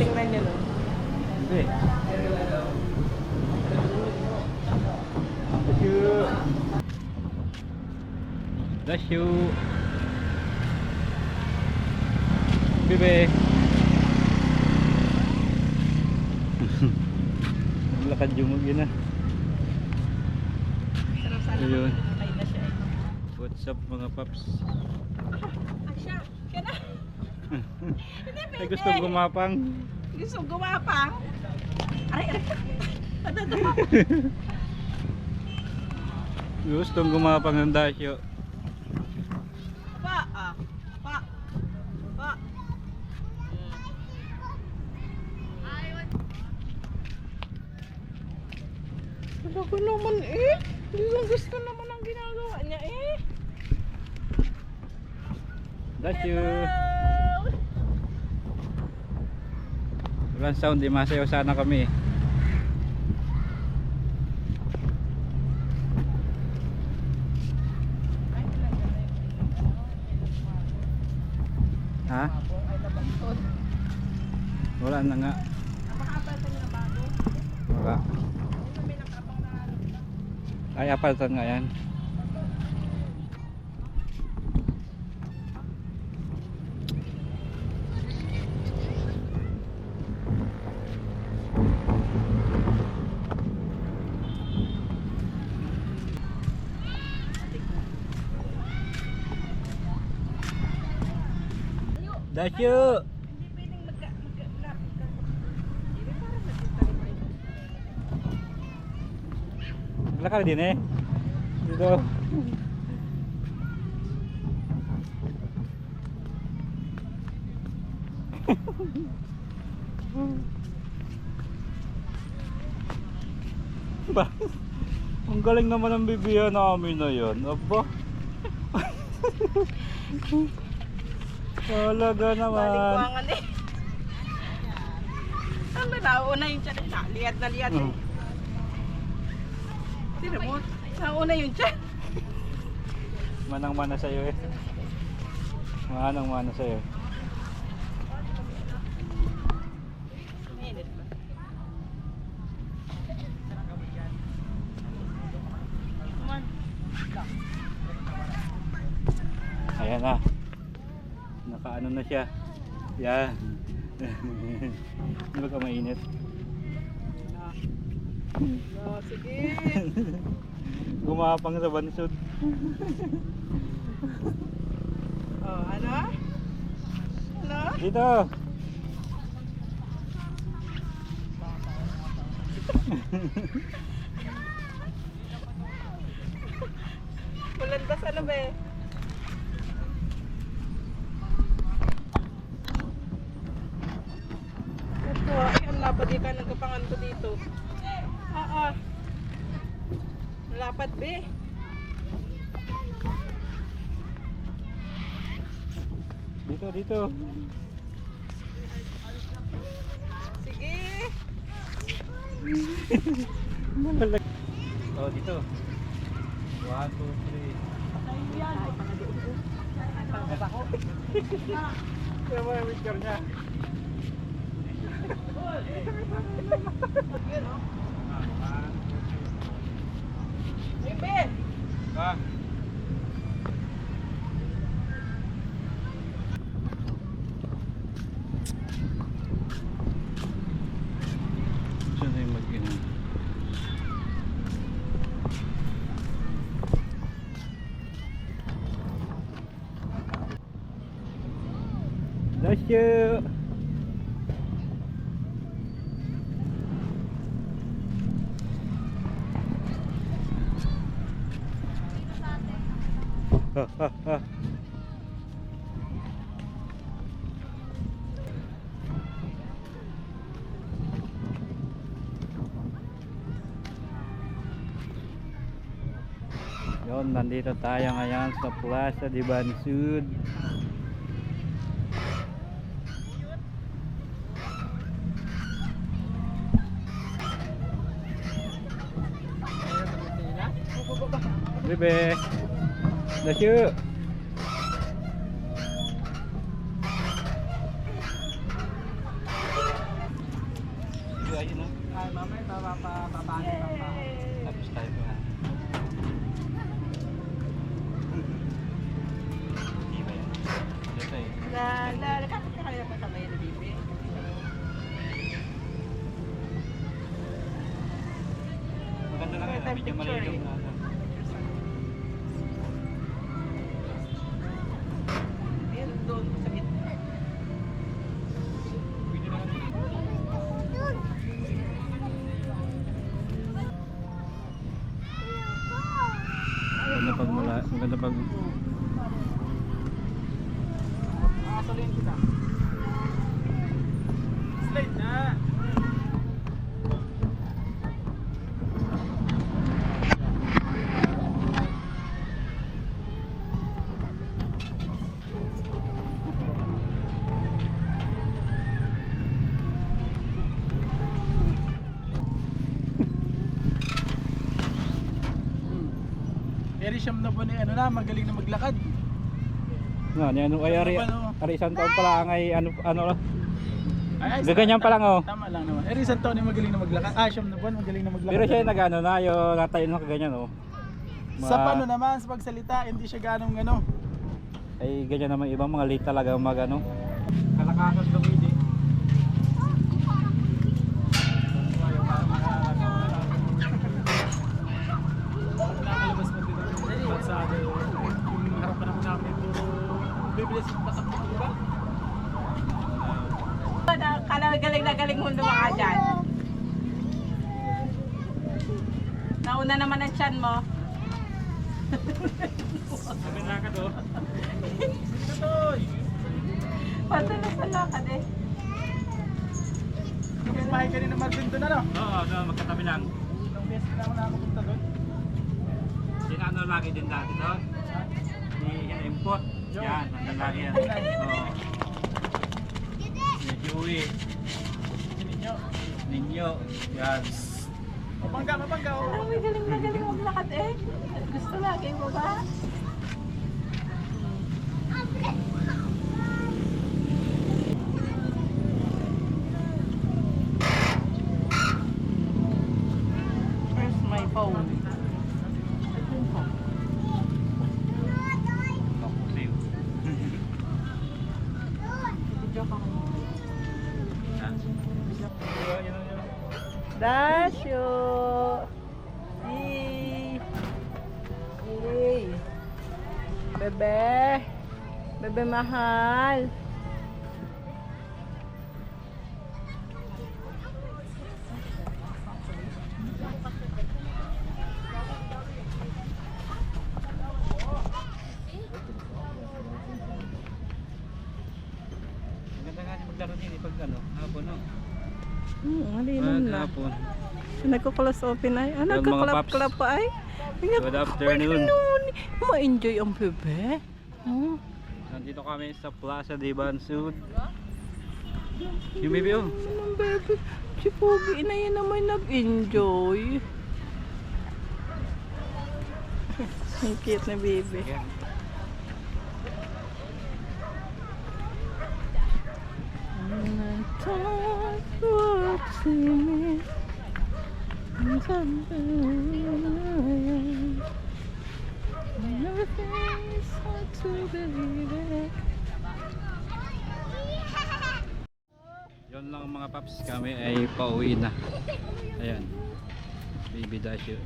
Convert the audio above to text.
tingnan nyo no. Hindi. Bless you. Bless you. Bebe. Lakad yung mag na. Sarap sana Ayun. makakatay na siya eh. What's up mga paps? Ah, siya. Hindi Ay pwede. gusto gumapang. Gusto gumapang. Aray, aray. Ano to? Gusto gumapang ng dasyo. Pa, ah. Pa. Pa. Wala ko naman eh. Hindi lang gusto naman ang ginagawa niya eh. Bless you. Hello. Walang sound, di masayaw sana kami. Ha? Wala na nga. Wala. Ay, apaltan nga yan. Dasyo! Hindi pwedeng magka... magka... lapit ka. Hindi, parang nagtitalim kayo. Lakar din eh. Dito. ba? Ang galing naman ng bibiyan namin na yun. Aba. Talaga naman. Balikwangan eh. Ano na, nauna yung tiyan. Na, liat na liat eh. Mm. Sino mo? Nauna yung tiyan. Manang mana sa'yo eh. Manang mana sa'yo. Minute ba? Come on. Ayan na. Nakaano na siya. Yan. Hindi ba ka mainit? No, sige. Gumapang sa bansod. Oh, ano? Ano? Dito! Kulantas ano ba eh? Ito, ay ang lapad di ka nagkapangan ko dito. Oo. Lapad be. Dito, dito. Sige. Malag. Oh, dito. 1, 2, 3. Ay, babaho. Kaya mo yung picture niya. Vâng. Здравствуйте! Yon, nandito tayo ngayon sa ya, plaza di Bansud. Bebe. นะชื่อเรืออยู่นะใครมาไม่ปลาปลาปลาปลาปลาปลา Tapos tayo pa. Hindi ba yan? Ano tayo? Na, na, nakakita kayo pa sa may nabibi. Maganda na kayo, medyo malayong na. Maganda pag. Slide na. Siyam na po ni ano na, magaling na maglakad. nga, ni ano ay ari, Ano no? ari isang taon pa lang ay ano ano Ay, ay, Gaganyan pa lang, oh. Tama lang naman. Eri isang taon ni magaling na maglakad. Ah, siyam na buwan, magaling na maglakad. Pero siya nagano na yung natayo na kaganyan oh. Sa Ma- paano naman, sa pagsalita, hindi siya ganong ano. Ay ganyan naman ibang mga late talaga mag ano. Kalakasan lumidi. Nakalabas na din ang kalsada. Yung harapan naman namin, puro bibilis yung patakbo ba? Kala galing na galing mo lumakad dyan. Nauna naman ang tiyan mo. Sabi na ka do. Katoy! Patulas sa lakad eh. Kapit-bahay ka rin na Marvin doon ano? Oo, no, magkatabi lang. Ilang beses na ako nakapunta doon. Sinano lagi din dati doon. Ni import. Yan, nandun lagi yan. Oo. Ni Joey, Sininyo. Ninyo, yan. Mabangga, mabangga. Ay, Oh. galing na galing maglakad eh. Gusto lagi mo ba? Where's my phone? Ako, same. Video ka mo. Yan. Yun, yun, yun. Dasyo! Yee! Yee! Bebe! Bebe mahal! Maganda nga maglaro din eh, pag ano, hapon no. Hmm, Pag malinom na. hapon. Nagko-close open ay. Ah, nagko-clap-clap pa ay. Good afternoon. Ma-enjoy ang bebe. Oh. Nandito kami sa Plaza de Bansud. Yung baby oh. Ang bebe. Si Pogi na yan naman nag-enjoy. Ang cute na baby. Ayan. And something And everything's hard to believe it. Yun lang mga paps, kami ay pauwi na. Ayan. Baby Dasher.